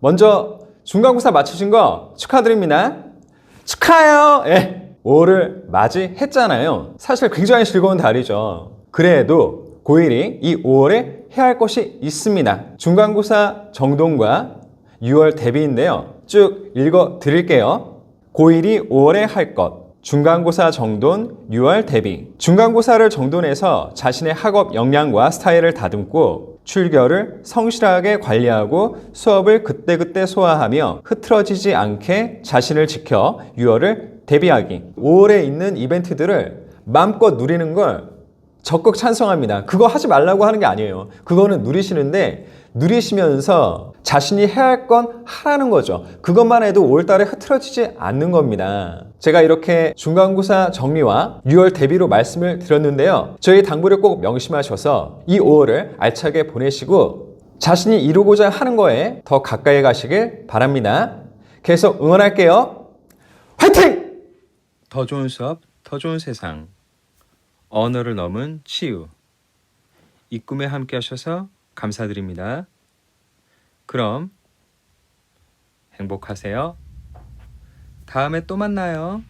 먼저 중간고사 마치신 거 축하드립니다. 축하해요. 예. 5월을 맞이했잖아요. 사실 굉장히 즐거운 달이죠. 그래도 고1이 이 5월에 해야 할 것이 있습니다. 중간고사 정돈과 6월 대비인데요. 쭉 읽어 드릴게요. 고1이 5월에 할 것. 중간고사 정돈, 6월 대비. 중간고사를 정돈해서 자신의 학업 역량과 스타일을 다듬고 출결을 성실하게 관리하고 수업을 그때그때 소화하며 흐트러지지 않게 자신을 지켜 6월을 대비하기. 5월에 있는 이벤트들을 마음껏 누리는 걸 적극 찬성합니다. 그거 하지 말라고 하는 게 아니에요. 그거는 누리시는데 누리시면서 자신이 해야 할 건 하라는 거죠. 그것만 해도 5월 달에 흐트러지지 않는 겁니다. 제가 이렇게 중간고사 정리와 6월 대비로 말씀을 드렸는데요. 저희 당부를 꼭 명심하셔서 이 5월을 알차게 보내시고 자신이 이루고자 하는 거에 더 가까이 가시길 바랍니다. 계속 응원할게요. 화이팅! 더 좋은 수업, 더 좋은 세상. 언어를 넘은 치유. 이 꿈에 함께 하셔서 감사드립니다. 그럼 행복하세요. 다음에 또 만나요.